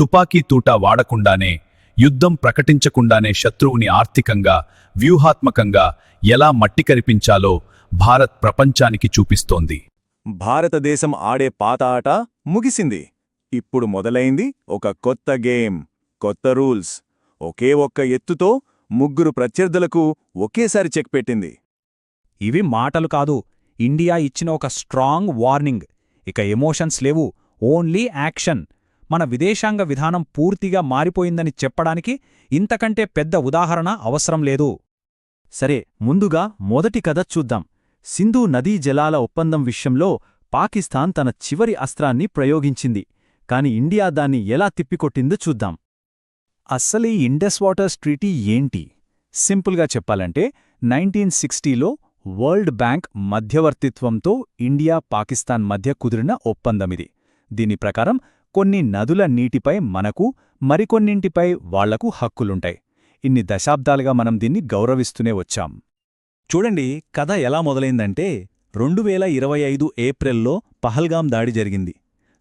తుపాకీ తూటా వాడకుండానే యుద్ధం ప్రకటించకుండానే శత్రువుని ఆర్థికంగా వ్యూహాత్మకంగా ఎలా మట్టి కరిపించాలో భారత్ ప్రపంచానికి చూపిస్తోంది. భారతదేశం ఆడే పాత ఆట ముగిసింది. ఇప్పుడు మొదలైంది ఒక కొత్త గేమ్ కొత్త రూల్స్. ఒకే ఒక్క ఎత్తుతో ముగ్గురు ప్రత్యర్థులకు ఒకేసారి చెక్ పెట్టింది. ఇవి మాటలు కాదు ఇండియా ఇచ్చిన ఒక స్ట్రాంగ్ వార్నింగ్. ఇక ఎమోషన్స్ లేవు ఓన్లీ యాక్షన్. మన విదేశాంగ విధానం పూర్తిగా మారిపోయిందని చెప్పడానికి ఇంతకంటే పెద్ద ఉదాహరణ అవసరం లేదు. సరే ముందుగా మొదటి కథ చూద్దాం. సింధు నదీ జలాల ఒప్పందం విషయంలో పాకిస్తాన్ తన చివరి అస్త్రాన్ని ప్రయోగించింది కాని ఇండియా దాన్ని ఎలా తిప్పికొట్టిందో చూద్దాం. అస్సలీ ఇండస్ వాటర్స్ ట్రీటీ ఏంటి? సింపుల్గా చెప్పాలంటే నైన్టీన్ సిక్స్టీలో వరల్డ్ బ్యాంక్ మధ్యవర్తిత్వంతో ఇండియా పాకిస్తాన్ మధ్య కుదిరిన ఒప్పందమిది. దీని ప్రకారం కొన్ని నదుల నీటిపై మనకు మరికొన్నింటిపై వాళ్ళకు హక్కులుంటాయి. ఇన్ని దశాబ్దాలుగా మనం దీన్ని గౌరవిస్తూనే వచ్చాం. చూడండి కథ ఎలా మొదలైందంటే రెండు వేల ఇరవై ఐదు ఏప్రిల్లో పహల్గాం దాడి జరిగింది.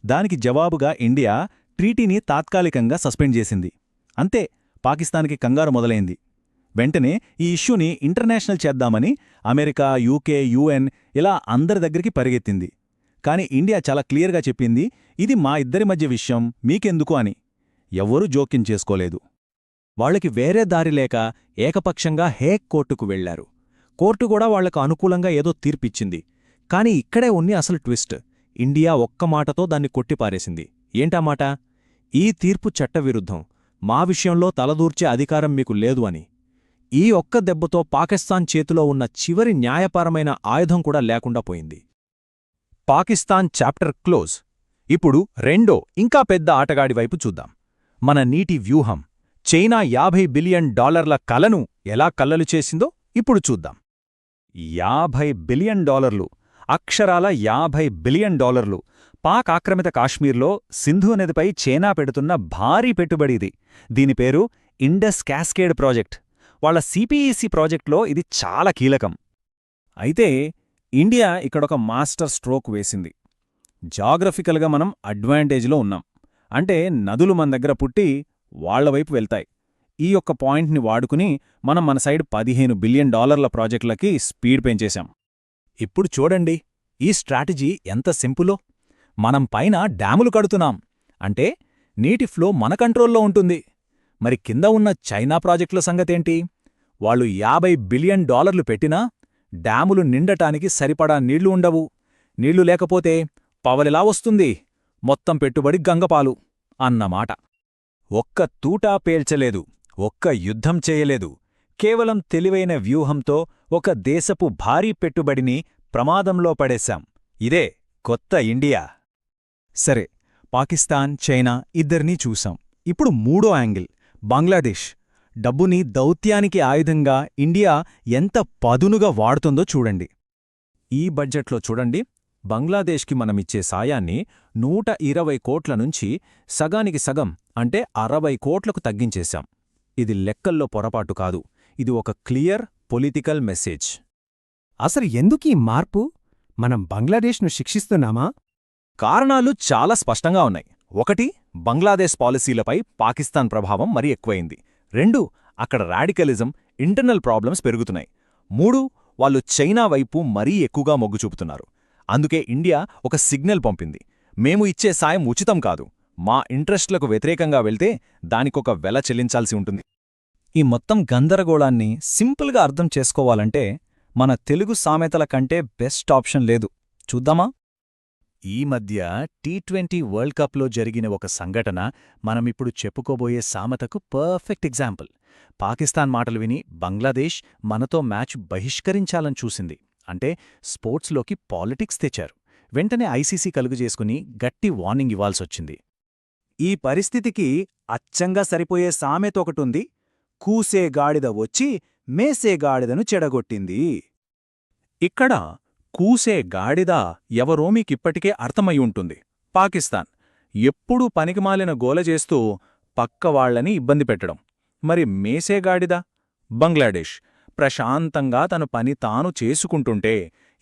దానికి జవాబుగా ఇండియా ట్రీటీని తాత్కాలికంగా సస్పెండ్ చేసింది. అంతే పాకిస్తాన్కి కంగారు మొదలైంది. వెంటనే ఈ ఇష్యూని ఇంటర్నేషనల్ చేద్దామని అమెరికా యూకే యూఎన్ ఇలా అందరి దగ్గరికి పరిగెత్తింది. కాని ఇండియా చాలా క్లియర్గా చెప్పింది ఇది మా ఇద్దరి మధ్య విషయం మీకెందుకు అని. ఎవ్వరూ జోక్యం చేసుకోలేదు. వాళ్ళకి వేరే దారి లేక ఏకపక్షంగా హేక్ కోర్టుకు వెళ్ళారు కోర్టు కూడా వాళ్ళకు అనుకూలంగా ఏదో తీర్పిచ్చింది. కాని ఇక్కడే ఉన్ని అసలు ట్విస్ట్. ఇండియా ఒక్క మాటతో దాన్ని కొట్టిపారేసింది. ఏంటా మాట? ఈ తీర్పు చట్టవిరుద్ధం. మా విషయంలో తలదూర్చే అధికారం మీకు లేదు అని. ఈ ఒక్క దెబ్బతో పాకిస్తాన్ చేతిలో ఉన్న చివరి న్యాయపరమైన ఆయుధం కూడా లేకుండా పోయింది. Pakistan chapter close. ఇప్పుడు రెండో ఇంకా పెద్ద ఆటగాడి వైపు చూద్దాం. మన నీటి వ్యూహం చైనా యాభై బిలియన్ డాలర్ల కలను ఎలా కల్లలు చేసిందో ఇప్పుడు చూద్దాం. యాభై బిలియన్ డాలర్లు అక్షరాల యాభై బిలియన్ డాలర్లు పాక్ ఆక్రమిత కాశ్మీర్లో సింధు నదిపై చైనా పెడుతున్న భారీ పెట్టుబడిది దీని పేరు ఇండస్ క్యాస్కేడ్ ప్రాజెక్ట్. వాళ్ళ సిపిఈసి ప్రాజెక్ట్లో ఇది చాలా కీలకం. అయితే ఇండియా ఇక్కడొక మాస్టర్ స్ట్రోక్ వేసింది. జాగ్రఫికల్గా మనం అడ్వాంటేజ్లో ఉన్నాం. అంటే నదులు మన దగ్గర పుట్టి వాళ్ళవైపు వెళ్తాయి. ఈ యొక్క పాయింట్ని వాడుకుని మనం మన సైడ్ పదిహేను బిలియన్ డాలర్ల ప్రాజెక్టులకి స్పీడ్ పెంచేశాం. ఇప్పుడు చూడండి ఈ స్ట్రాటజీ ఎంత సింపులో. మనం పైన డ్యాములు కడుతున్నాం. అంటే నీటి ఫ్లో మన కంట్రోల్లో ఉంటుంది. మరి కింద ఉన్న చైనా ప్రాజెక్టుల సంగతేంటి? వాళ్ళు యాభై బిలియన్ డాలర్లు పెట్టినా డ్యాములు నిండటానికి సరిపడా నీళ్ళు ఉండవు. నీళ్ళు లేకపోతే పవలెలా వస్తుంది. మొత్తం పెట్టుబడి గంగపాలు అన్నమాట. ఒక్క తూటా పేల్చలేదు. ఒక్క యుద్ధం చేయలేదు. కేవలం తెలివైన వ్యూహంతో ఒక దేశపు భారీ పెట్టుబడిని ప్రమాదంలో పడేశాం. ఇదే కొత్త ఇండియా. సరే పాకిస్తాన్ చైనా ఇద్దరినీ చూసాం ఇప్పుడు మూడో యాంగిల్. బంగ్లాదేశ్. డబ్బుని దౌత్యానికి ఆయుధంగా ఇండియా ఎంత పదునుగా వాడుతుందో చూడండి. ఈ బడ్జెట్లో చూడండి బంగ్లాదేశ్కి మనమిచ్చే సాయాన్ని నూట ఇరవై కోట్ల నుంచి సగానికి సగం అంటే అరవై కోట్లకు తగ్గించేశాం. ఇది లెక్కల్లో పొరపాటు కాదు ఇది ఒక క్లియర్ పొలిటికల్ మెసేజ్. అసలు ఎందుకీ మార్పు? మనం బంగ్లాదేశ్ను శిక్షిస్తున్నామా? కారణాలు చాలా స్పష్టంగా ఉన్నాయి. ఒకటి బంగ్లాదేశ్ పాలసీలపై పాకిస్తాన్ ప్రభావం మరీ ఎక్కువైంది. రెండు అక్కడ రాడికలిజం ఇంటర్నల్ ప్రాబ్లమ్స్ పెరుగుతున్నాయి. మూడు వాళ్ళు చైనా వైపు మరీ ఎక్కువగా మొగ్గు చూపుతున్నారు. అందుకే ఇండియా ఒక సిగ్నల్ పంపింది. మేము ఇచ్చే సాయం ఉచితం కాదు. మా ఇంట్రెస్ట్లకు వ్యతిరేకంగా వెళ్తే దానికొక వెల చెల్లించాల్సి ఉంటుంది. ఈ మొత్తం గందరగోళాన్ని సింపుల్గా అర్థం చేసుకోవాలంటే మన తెలుగు సామెతల కంటే బెస్ట్ ఆప్షన్ లేదు. చూద్దామా? ఈ మధ్య టీ ట్వంటీ వరల్డ్ కప్లో జరిగిన ఒక సంఘటన మనమిప్పుడు చెప్పుకోబోయే సామెతకు పర్ఫెక్ట్ ఎగ్జాంపుల్. పాకిస్తాన్ మాటలు విని బంగ్లాదేశ్ మనతో మ్యాచ్ బహిష్కరించాలని చూసింది. అంటే స్పోర్ట్స్లోకి పాలిటిక్స్ తెచ్చారు. వెంటనే ఐసీసీ కలుగుజేసుకుని గట్టి వార్నింగ్ ఇవ్వాల్సొచ్చింది. ఈ పరిస్థితికి అచ్చంగా సరిపోయే సామెతొకటుంది కూసే గాడిద వచ్చి మేసే గాడిదను చెడగొట్టింది. ఇక్కడ కూసే గాడిద ఎవరో మీకిప్పటికే అర్థమయ్యుంటుంది. పాకిస్తాన్ ఎప్పుడూ పనికిమాలిన గోల చేస్తూ పక్కవాళ్ళని ఇబ్బంది పెట్టడం. మరి మేసే గాడిద? బంగ్లాదేశ్ ప్రశాంతంగా తన పని తాను చేసుకుంటుంటే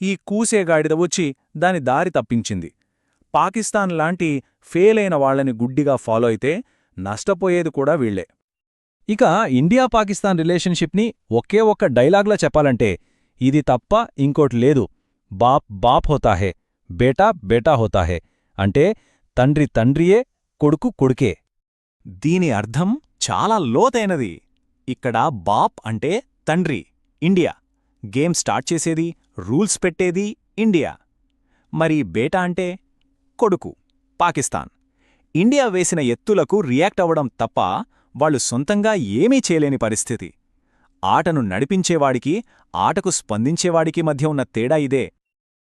ఈ కూసే గాడిద వచ్చి దాని దారి తప్పించింది. పాకిస్తాన్ లాంటి ఫెయిలైన వాళ్ళని గుడ్డిగా ఫాలో అయితే నష్టపోయేది కూడా వీళ్ళే ఇక ఇండియా పాకిస్తాన్ రిలేషన్షిప్ని ఒకే ఒక్క డైలాగ్లా చెప్పాలంటే ఇది తప్ప ఇంకోటి లేదు. బాప్ బాప్ హోతాహే బేటా బేటా హోతాహే అంటే తండ్రి తండ్రియే కొడుకు కొడుకే. దీని అర్థం చాలా లోతైనది. ఇక్కడ బాప్ అంటే తండ్రి ఇండియా. గేమ్ స్టార్ట్ చేసేది రూల్స్ పెట్టేది ఇండియా. మరి బేటా అంటే కొడుకు పాకిస్తాన్. ఇండియా వేసిన ఎత్తులకు రియాక్ట్ అవ్వడం తప్ప వాళ్ళు సొంతంగా ఏమీ చేయలేని పరిస్థితి. ఆటను నడిపించేవాడికి ఆటకు స్పందించేవాడికి మధ్య ఉన్న తేడా ఇదే.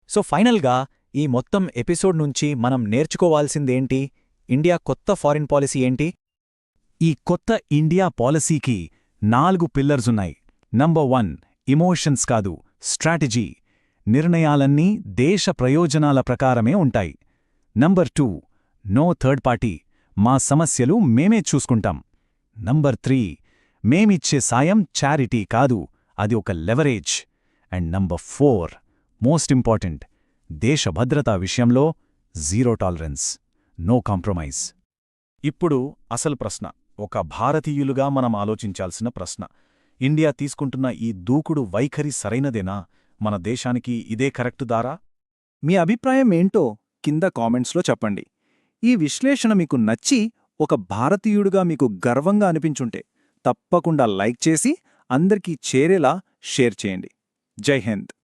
సో ఫైనల్గా ఈ మొత్తం ఎపిసోడ్ నుంచి మనం నేర్చుకోవాల్సిందేంటి? ఇండియా కొత్త ఫారిన్ పాలసీ ఏంటి? ఈ కొత్త ఇండియా పాలసీకి నాలుగు పిల్లర్స్ ఉన్నాయి. నంబర్ వన్ ఇమోషన్స్ కాదు స్ట్రాటజీ. నిర్ణయాలన్నీ దేశ ప్రయోజనాల ప్రకారమే ఉంటాయి. Number two no third party. మా సమస్యలు మేమే చూసుకుంటాం. నంబర్ త్రీ మేమిచ్చే సాయం చారిటీ కాదు అది ఒక leverage. And number four most important దేశ భద్రతా విషయంలో జీరో టాలరెన్స్ నో కాంప్రమైజ్. ఇప్పుడు అసలు ప్రశ్న ఒక భారతీయులుగా మనం ఆలోచించాల్సిన ప్రశ్న. ఇండియా తీసుకుంటున్న ఈ దూకుడు వైఖరి సరైనదేనా? మన దేశానికి ఇదే కరెక్టు దారా? మీ అభిప్రాయం ఏంటో కింద కామెంట్స్లో చెప్పండి. ఈ విశ్లేషణ మీకు నచ్చి ఒక భారతీయుడుగా మీకు గర్వంగా అనిపించుంటే తప్పకుండా లైక్ చేసి అందరికీ చేరేలా షేర్ చేయండి. జై హింద్.